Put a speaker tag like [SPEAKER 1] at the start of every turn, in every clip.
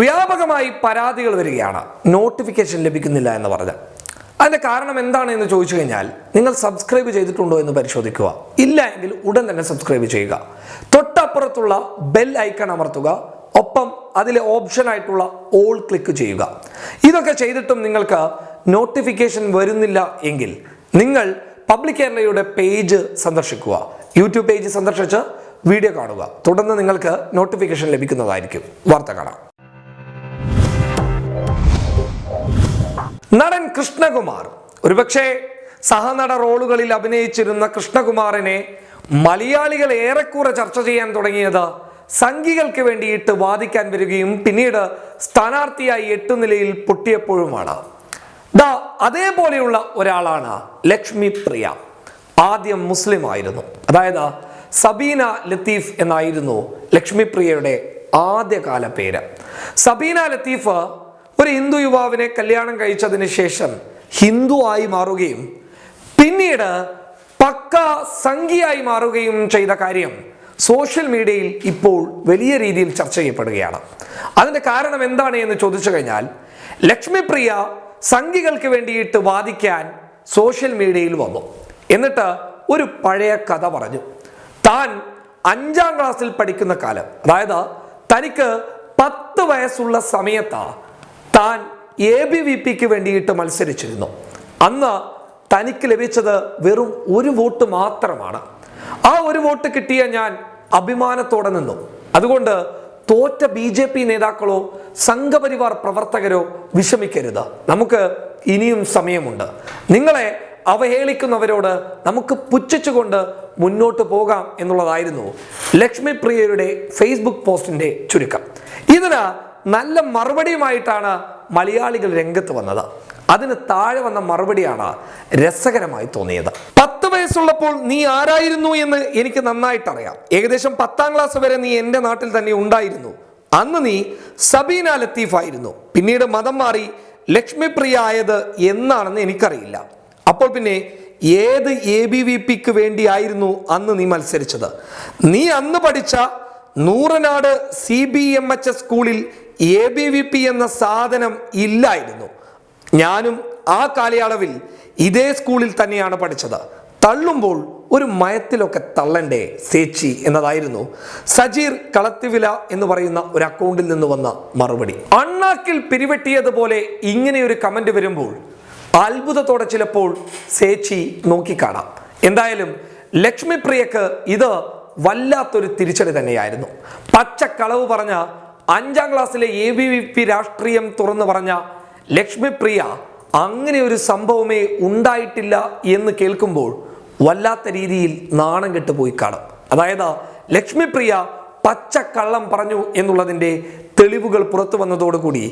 [SPEAKER 1] വ്യാപകമായി പരാതികൾ വരികയാണ്. നോട്ടിഫിക്കേഷൻ ലഭിക്കുന്നില്ല എന്ന് പറഞ്ഞ്. അതിന്റെ കാരണം എന്താണ് എന്ന് ചോദിച്ചു കഴിഞ്ഞാൽ നിങ്ങൾ സബ്സ്ക്രൈബ് ചെയ്തിട്ടുണ്ടോ എന്ന് പരിശോധിക്കുക. ഇല്ല എങ്കിൽ ഉടൻ തന്നെ സബ്സ്ക്രൈബ് ചെയ്യുക. തൊട്ടപ്പുറത്തുള്ള ബെൽ ഐക്കൺ അമർത്തുക. ഒപ്പം അതിലെ ഓപ്ഷൻ ആയിട്ടുള്ള ഓൾ ക്ലിക്ക് ചെയ്യുക. ഇതൊക്കെ ചെയ്തിട്ടും നിങ്ങൾക്ക് നോട്ടിഫിക്കേഷൻ വരുന്നില്ല എങ്കിൽ നിങ്ങൾ പബ്ലിക് കേരളയുടെ പേജ് സന്ദർശിക്കുക. യൂട്യൂബ് പേജ് സന്ദർശിച്ച് വീഡിയോ കാണുക. തുടർന്ന് നിങ്ങൾക്ക് നോട്ടിഫിക്കേഷൻ ലഭിക്കുന്നതായിരിക്കും. വാർത്ത കാണാം. നടൻ കൃഷ്ണകുമാർ. ഒരുപക്ഷെ സഹനട റോളുകളിൽ അഭിനയിച്ചിരുന്ന കൃഷ്ണകുമാറിനെ മലയാളികൾ ഏറെക്കുറെ ചർച്ച ചെയ്യാൻ തുടങ്ങിയത് സംഘികൾക്ക് വേണ്ടിയിട്ട് വാദിക്കാൻ വരികയും പിന്നീട് സ്ഥാനാർത്ഥിയായി എട്ടു നിലയിൽ പൊട്ടിയപ്പോഴുമാണ്. ദാ അതേപോലെയുള്ള ഒരാളാണ് ലക്ഷ്മി പ്രിയ. ആദ്യം മുസ്ലിം ആയിരുന്നു. അതായത് സബീന ലത്തീഫ് എന്നായിരുന്നു ലക്ഷ്മി പ്രിയയുടെ ആദ്യകാല പേര്. സബീന ലത്തീഫ് ഒരു ഹിന്ദു യുവാവിനെ കല്യാണം കഴിച്ചതിന് ശേഷം ഹിന്ദു ആയി മാറുകയും പിന്നീട് പക്ക സംഖ്യയായി മാറുകയും ചെയ്ത കാര്യം സോഷ്യൽ മീഡിയയിൽ ഇപ്പോൾ വലിയ രീതിയിൽ ചർച്ച ചെയ്യപ്പെടുകയാണ്. അതിന്റെ കാരണം എന്താണ് എന്ന് ചോദിച്ചു കഴിഞ്ഞാൽ ലക്ഷ്മിപ്രിയ സംഖ്യകൾക്ക് വേണ്ടിയിട്ട് വാദിക്കാൻ സോഷ്യൽ മീഡിയയിൽ വന്നു. എന്നിട്ട് ഒരു പഴയ കഥ പറഞ്ഞു. താൻ അഞ്ചാം ക്ലാസ്സിൽ പഠിക്കുന്ന കാലം. അതായത് തനിക്ക് പത്ത് വയസ്സുള്ള സമയത്താ താൻ എ ബി വി പിക്ക് വേണ്ടിയിട്ട് മത്സരിച്ചിരുന്നു. അന്ന് തനിക്ക് ലഭിച്ചത് വെറും ഒരു വോട്ട് മാത്രമാണ്. ആ ഒരു വോട്ട് കിട്ടിയ ഞാൻ അഭിമാനത്തോടെ നിന്നു. അതുകൊണ്ട് തോറ്റ ബി ജെ പി നേതാക്കളോ സംഘപരിവാർ പ്രവർത്തകരോ വിഷമിക്കരുത്. നമുക്ക് ഇനിയും സമയമുണ്ട്. നിങ്ങളെ അവഹേളിക്കുന്നവരോട് നമുക്ക് പുച്ഛിച്ചുകൊണ്ട് മുന്നോട്ട് പോകാം എന്നുള്ളതായിരുന്നു ലക്ഷ്മി പ്രിയയുടെ ഫേസ്ബുക്ക് പോസ്റ്റിന്റെ ചുരുക്കം. ഇതിന് നല്ല മറുപടിയുമായിട്ടാണ് മലയാളികൾ രംഗത്ത് വന്നത്. അതിന് താഴെ വന്ന മറുപടിയാണ് രസകരമായി തോന്നിയത്. പത്ത് വയസ്സുള്ളപ്പോൾ നീ ആരായിരുന്നു എന്ന് എനിക്ക് നന്നായിട്ട് അറിയാം ഏകദേശം പത്താം ക്ലാസ് വരെ നീ എന്റെ നാട്ടിൽ തന്നെ ഉണ്ടായിരുന്നു. അന്ന് നീ സബീന ലത്തീഫ് ആയിരുന്നു. പിന്നീട് മതം മാറി ലക്ഷ്മിപ്രിയ ആയത് എന്നാണെന്ന് എനിക്കറിയില്ല. അപ്പോൾ പിന്നെ ഏത് എ ബി വി പിക്ക് വേണ്ടിയായിരുന്നു അന്ന് നീ മത്സരിച്ചത്? നീ അന്ന് പഠിച്ച Nooranad C B M H S സ്കൂളിൽ എ ബി വി പി എന്ന സാധനം ഇല്ലായിരുന്നു. ഞാനും ആ കാലയളവിൽ ഇതേ സ്കൂളിൽ തന്നെയാണ് പഠിച്ചത്. തള്ളുമ്പോൾ ഒരു മയത്തിലൊക്കെ തള്ളണ്ടേ സേച്ചി എന്നതായിരുന്നു. സജീർ കളത്തിവില എന്ന് പറയുന്ന ഒരു അക്കൗണ്ടിൽ നിന്ന് വന്ന മറുപടി. അണ്ണാക്കിൽ പിരിവെട്ടിയതുപോലെ ഇങ്ങനെയൊരു കമന്റ് വരുമ്പോൾ അത്ഭുതത്തോടെ ചിലപ്പോൾ സേച്ചി നോക്കിക്കാണാം. എന്തായാലും ലക്ഷ്മിപ്രിയക്ക് ഇത് വല്ലാത്തൊരു തിരിച്ചടി തന്നെയായിരുന്നു. പച്ചക്കളവ് പറഞ്ഞ അഞ്ചാം ക്ലാസ്സിലെ എ ബി വി പി രാഷ്ട്രീയം തുറന്നു പറഞ്ഞ ലക്ഷ്മി പ്രിയ അങ്ങനെ ഒരു സംഭവമേ ഉണ്ടായിട്ടില്ല എന്ന് കേൾക്കുമ്പോൾ വല്ലാത്ത രീതിയിൽ നാണം കെട്ടുപോയി കാണും. അതായത് ലക്ഷ്മിപ്രിയ കള്ളം പറഞ്ഞു എന്നുള്ളതിന്റെ തെളിവുകൾ പുറത്തു വന്നതോടുകൂടി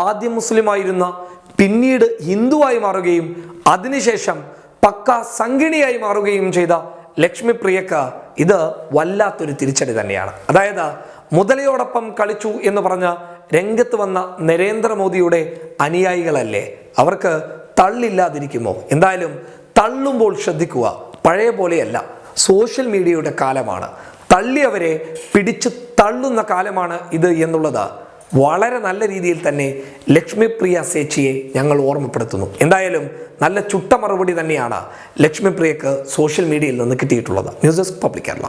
[SPEAKER 1] ആദ്യം മുസ്ലിമായിരുന്ന പിന്നീട് ഹിന്ദുവായി മാറുകയും അതിനുശേഷം പക്ക സംഗിണിയായി മാറുകയും ചെയ്ത ലക്ഷ്മി പ്രിയക്ക് ഇത് വല്ലാത്തൊരു തിരിച്ചടി തന്നെയാണ്. അതായത് മുതലയോടൊപ്പം കളിച്ചു എന്ന് പറഞ്ഞ രംഗത്ത് വന്ന നരേന്ദ്രമോദിയുടെ അനുയായികളല്ലേ? അവർക്ക് തള്ളില്ലാതിരിക്കുമോ? എന്തായാലും തള്ളുമ്പോൾ ശ്രദ്ധിക്കുക പഴയ പോലെയല്ല. സോഷ്യൽ മീഡിയയുടെ കാലമാണ്. തള്ളിയവരെ പിടിച്ച് തള്ളുന്ന കാലമാണ് ഇത് എന്നുള്ളത് വളരെ നല്ല രീതിയിൽ തന്നെ ലക്ഷ്മിപ്രിയ സേച്ചിയെ ഞങ്ങൾ ഓർമ്മപ്പെടുത്തുന്നു. എന്തായാലും നല്ല ചുട്ട മറുപടി തന്നെയാണ് ലക്ഷ്മിപ്രിയക്ക് സോഷ്യൽ മീഡിയയിൽ നിന്ന് കിട്ടിയിട്ടുള്ളത്. News desk public Kerala.